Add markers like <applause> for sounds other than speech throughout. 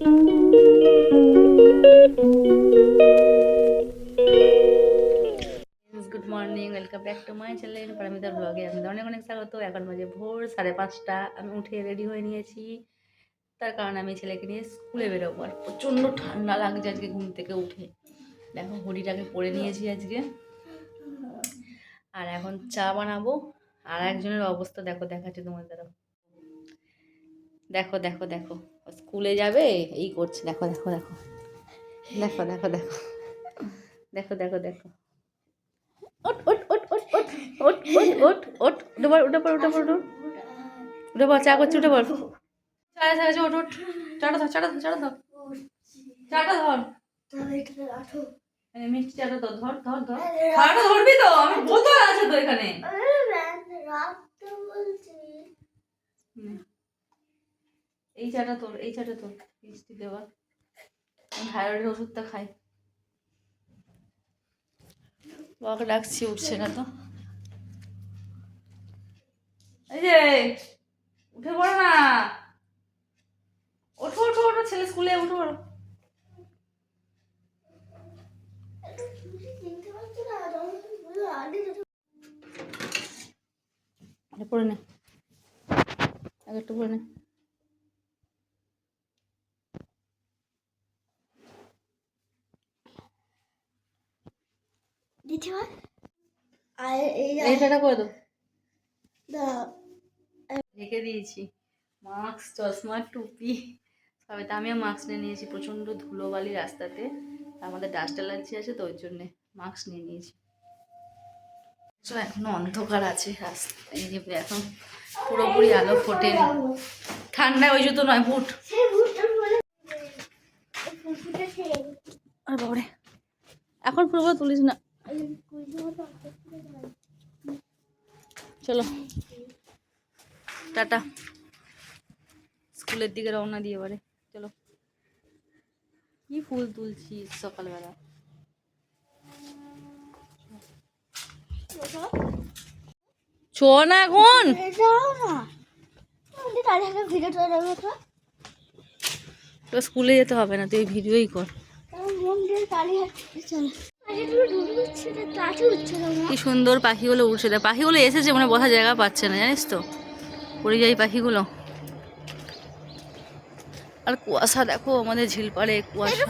Good morning welcome back to my channel পারমিতার ব্লগে আমি অনেক অনেক স্বাগত। এখন বাজে ভোর, সাড়ে পাঁচটা। আমি উঠে রেডি হয়ে নিয়েছি। তার কারণে আমি ছেলেকে নিয়ে স্কুলে বেরোবো আর প্রচণ্ড ঠান্ডা লাগছে আজকে ঘুম থেকে উঠে। দেখো, হুডিটাকে পরে নিয়েছি আজকে। আর এখন চা বানাবো। আর একজনের অবস্থা দেখো, দেখাচ্ছি তোমাদের। দ্বারা দেখো দেখো দেখো। স্কুলে যাবে? এই করছে। দেখো দেখো দেখো। দেখো দেখো দেখো। দেখো দেখো দেখো। ওট ওট ওট ওট ওট ওট ওট ওট ওট। উঠে পড় উঠে পড় উঠে পড় উঠে। উঠে পড় চা করছি উঠে পড়। চা চা চা ওট ওট চাটা ধর চাটা ধর চাটা ধর। চাটা ধর। মিষ্টি চাটা ধর ধর ধর ধর। ধরবি তো? আমি বোতল আছে তো এখানে। এই চাটা তোর, এই চাটা তোর, মিষ্টি দেওয়া। থাইরয়েডের ওষুধটা খাই। বাবাকে ডাকছি, উঠছে না তো। এই যে, উঠে পড়ো না। ওঠো ওঠো ওঠো, ছেলে স্কুলে উঠো পড়ো। পড়ে নে। আগে একটু পড়ে নে। এইটা করে দাও। রেখে দিয়েছি। মাস্ক চশমা টুপি সবাই। তো আমিও মাস্ক নিয়ে নিয়েছি। প্রচণ্ড ধুলোবালি রাস্তাতে। আমাদের ডাস্ট অ্যালার্জি আছে তো ওই জন্যে মাস্ক নিয়ে নিয়েছি। তো এখনও অন্ধকার আছে রাস্তা এই যে এখন পুরোপুরি আলো ফোটেনি। ঠান্ডায় ওই জুতো নয় বুট। আর বাবারে এখন পুরোপুরি তুলিস না। চলো। টাটা। স্কুলের দিকে রওনা দিয়ে এবারে। চলো। কি ফুল তুলছি সকালবেলা? ছো না এখন স্কুলে যেতে হবে না, তুই ভিডিওই কর। কি সুন্দর পাখিগুলো উঠছে দেখ পাখিগুলো এসেছে মানে বসার জায়গা পাচ্ছে না জানিস তো? পরিযায়ী পাখিগুলো। আর কুয়াশা দেখো আমাদের ঝিলপাড়ে কুয়াশা।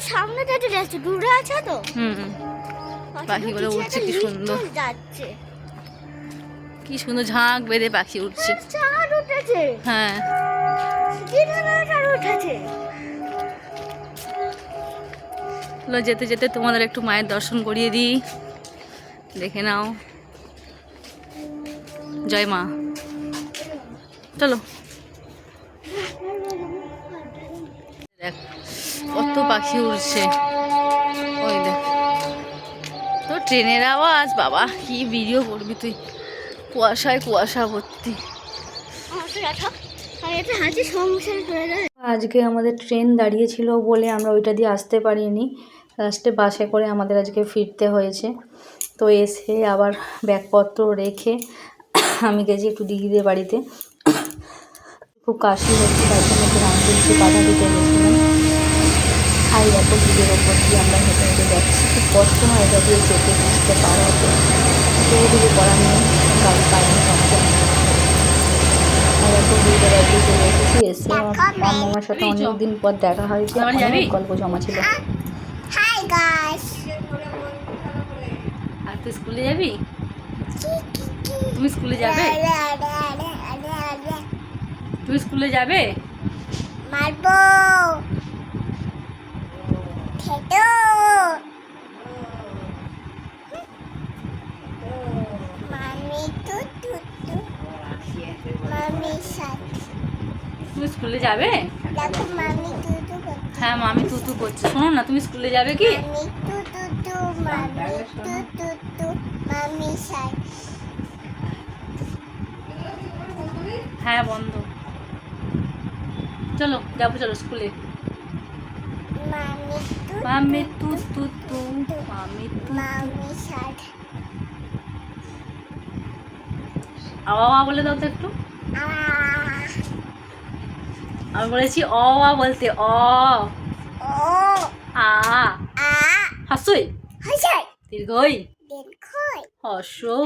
সামনে যেতে যাচ্ছে দূরে আছে তো। হুম। পাখিগুলো উঠছে কি সুন্দর। যাচ্ছে। কি সুন্দর ঝাঁক বেঁধে পাখি উঠছে। হ্যাঁ। উঠেছে? চলো যেতে যেতে তোমাদের একটু মায়ের দর্শন করিয়ে দিই। দেখে নাও। জয় মা। চলো। দেখ, কত পাখি উড়ছে। ওই দেখ। তো ট্রেনের আওয়াজ, বাবা, কি ভিডিও করবি তুই? কুয়াশায় কুয়াশা ভর্তি। আজকে আমাদের ট্রেন দাঁড়িয়েছিল বলে আমরা ওইটা দিয়ে আসতে পারিনি। লাস্টে বাসে করে আমাদের আজকে ফিরতে হয়েছে। তো এসে আবার ব্যাগপত্র রেখে আমি গেছি একটু দিদিদের বাড়িতে। খুব কাশি হচ্ছে তার জন্য একটু রামপুরকে বাধা দিতে গেছিলাম। আর দেখো দিদির ওপর দিয়ে আমরা হেঁটে হেঁটে যাচ্ছি। খুব কষ্ট হয় এটা দিয়ে যেতে বুঝতে পারা। তো কিছু করার নেই কারেন্ট থাকছে আর একটু দিদিদের বাড়িতে চলে এসেছি এসে আমার মামার সাথে অনেকদিন পর দেখা হয়েছে অনেক গল্প জমা ছিল। গাইস আর তুই স্কুলে যাবি? তুমি স্কুলে যাবে? তুমি স্কুলে যাবে? মারবো। খেটো মামি তু তু তু মামি সাথে। তুমি স্কুলে যাবে? দেখো মামি তু তু হ্যাঁ মামি তু তু করছে। শোনো না তুমি স্কুলে যাবে কি? হ্যাঁ বন্ধ। চলো যাব চলো স্কুলে। মামি তু তু তু মামি তু আওয়া আওয়া বলে দাও তো একটু। আহ আমি বলেছি অ আ বলতে অ। আ। আ হাসুই হাসাই দীর্ঘই। দেখই হসৌ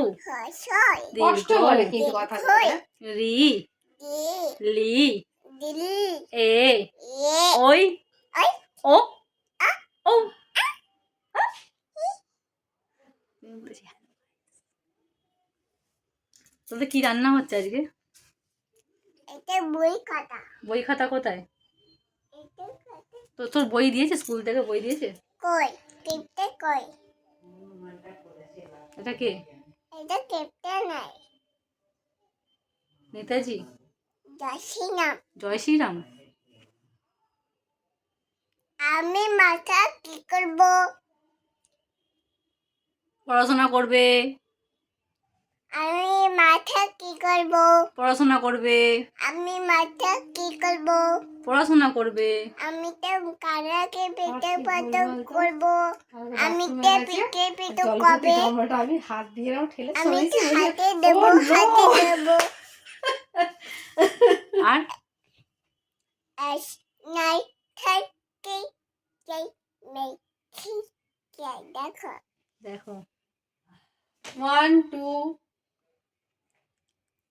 বলে কিন্তু কথা রি। লি। এ। এ। ওই ও। আ। ও তোদের কি রান্না হচ্ছে আজকে? বই খাতা। বই খাতা কোথায়? তো তোর বই দিয়েছে? স্কুল থেকে বই দিয়েছে? কই? কেপটা কই? এটা কে? এটা কেপটা নাই। নেতাজি? যাচ্ছি না জয় শ্রীরাম। আমি মাথা কি করব? পড়াশোনা করবে। আমি মাথা কি করব? পড়াশোনা করবে। আমি মাথা কি করব? পড়াশোনা করবে। আমি তো কারাকে পেটে পাতো করব। আমি তো পিঠে পিঠে কবে আমি হাত দিয়ে এরকম ঠেলে আমি তো হাতে দেব হাতে দেব। আর? আস নাই থাকি যাই যাই দেখো। দেখো। ওয়ান টু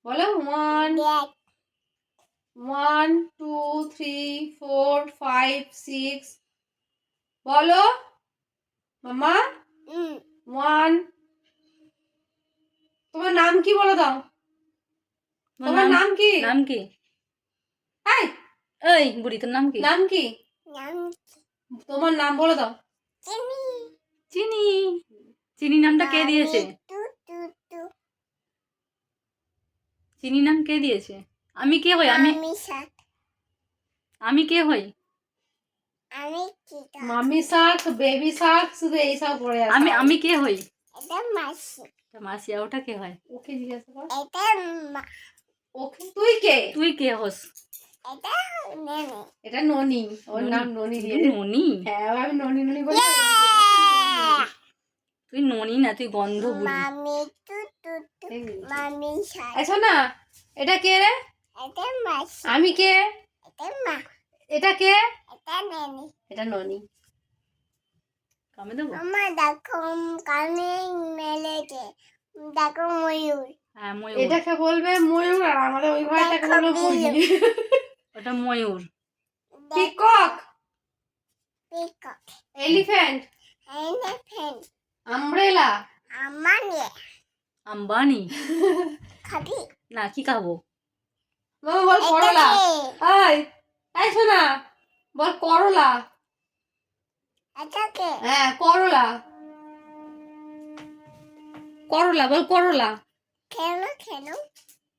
বলো one one two three four five six বলো মামা হুম ওয়ান তোমার নাম কি বলে দাও? তোমার নাম কি? নাম কি? এই, এই বুড়ি তোর নাম কি? নাম কি? তোমার নাম বলে দাও। চিনি। চিনি। চিনি নামটা কে দিয়েছে টু টু টু চিনি নাম কে দিয়েছে? আমি কে হই? আমি আমি কে হই? আমি কি শাক? বেবি শাক শুধু এইসব পড়ে আছে। আমি আমি কে হই? এটা মাসি। তা মাসিয়া ওটা কে হয়? ওকে জিজ্ঞাসা কর। এটা ওকে তুই কে? তুই কে হোস? এটা নেনে। এটা ননি। ওর নাম ননি। দিয়ে তুই ননি? হ্যাঁ আমি ননি ননি বলি তুই ননি না তুই গন্ধ বুড়ি মামি টু টু টু মামি সাত আচ্ছা না এটা কে রে? আমি কে? এটা মা। এটা কে? এটা নেনে। এটা ননি। কামে দেবো? আমার দেখো কানে মেলেছে দেখো ময়ূর। হ্যাঁ ময়ূর। এটাকে বলবে? ময়ূর আর আমাদের ওই ঘরটাকে বলবে মুরগি ওটা ময়ূর। Peacock! Peacock. Elephant elephant umbrella আমার নিয়ে আম্বানি। <laughs> খাবি? না কি খাব? মামা বল করলা। আয় এই শোনা বল করলা। হ্যাঁ করলা। করলা বল করলা। খেলো খেলো।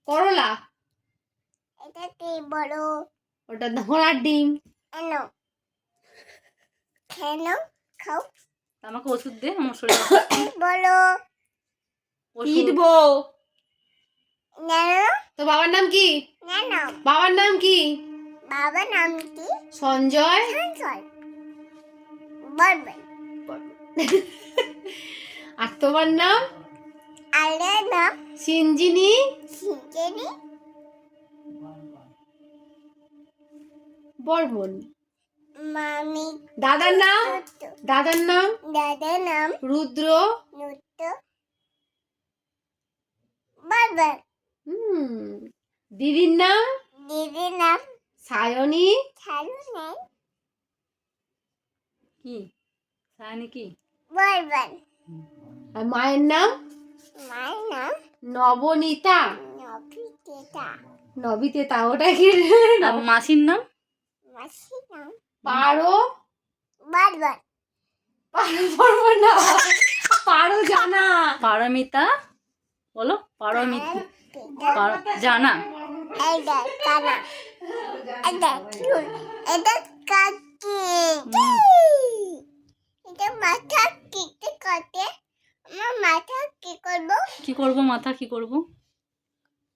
করলা। এটাকে বড়। ওটা ঘোড়ার ডিম। এনো খেলো খাও। আমাকে ওষুধ দে আমার শরীর বলো পিটবো নেনো? তো বাবার নাম কি? নেনো। বাবার নাম কি? বাবা নাম কি? সঞ্জয়। আর তোমার নাম? আলে নাম? সিঞ্জিনি। সিঞ্চেনি বর্মন মামি। দাদার নাম? দাদার নাম? দাদা নাম? রুদ্র। নুটু বলবেন হুম দিদির নাম দিদি নাম সায়নী নেই কি সায়নি কি বলবেন আর মায়ের নাম মায়ের নাম নবনীতা নবিতা নবিতেতা ওটা কি? আর মাসির নাম? মাসির নাম? পারো? না। পারো জানা। পারমিতা? বলো পারমিতা পার- জানা? কি করব? মাথা কি করব?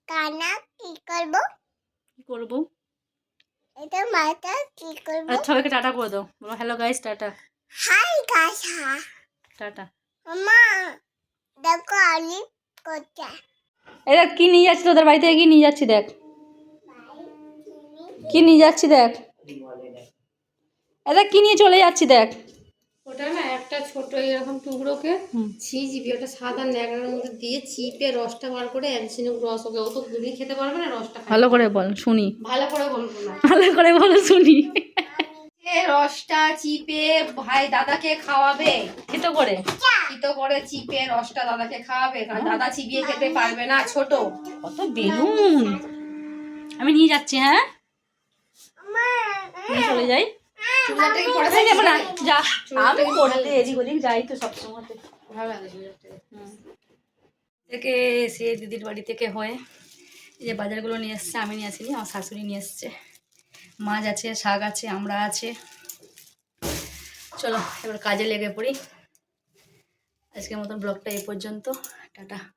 কানা কি করব? কি করব? এটা মাথা কি করব? সবাইকে টাটা করে দাও। বলো হ্যালো গাইস টাটা। হাই গাছা। টাটা। মামা দেখো আলি করছে এই কি নিয়ে যাচ্ছি তোদের বাড়ি থেকে? কি নিয়ে যাচ্ছি দেখ? কি নিয়ে যাচ্ছি দেখ? এটা কি নিয়ে চলে যাচ্ছি দেখ? ওটা না একটা ছোট এরকম টুকরোকে। ছিঁচবি ওটা সাদা ন্যাকড়ার মধ্যে দিয়ে চিপে রসটা বার করে একদিনে রস ওকে ও তো দুদিন খেতে পারবে না রসটা ভালো করে বল শুনি। ভালো করে বল ভালো করে বলো শুনি। রসটা চিপে ভাই দাদাকে খাওয়াবে। খেতো করে? চিতো করে চিপে রসটা দাদাকে খাওয়াবে। কারণ দাদা চিবিয়ে খেতে পারবে না ছোট। কত বেলুন। আমি নিয়ে যাচ্ছি হ্যাঁ? চলে যাই। যা আমি এদিক ওদিক তো সবসময়। থেকে এসে দিদির বাড়ি থেকে হয়ে যে বাজারগুলো নিয়ে এসছে আমি নিয়ে আসিনি আমার শাশুড়ি নিয়ে এসছে। মাছ আছে, শাক আছে, আমরা আছে। চলো, এবার কাজে লেগে পড়ি। আজকের মতন ব্লগটা এই পর্যন্ত। টাটা।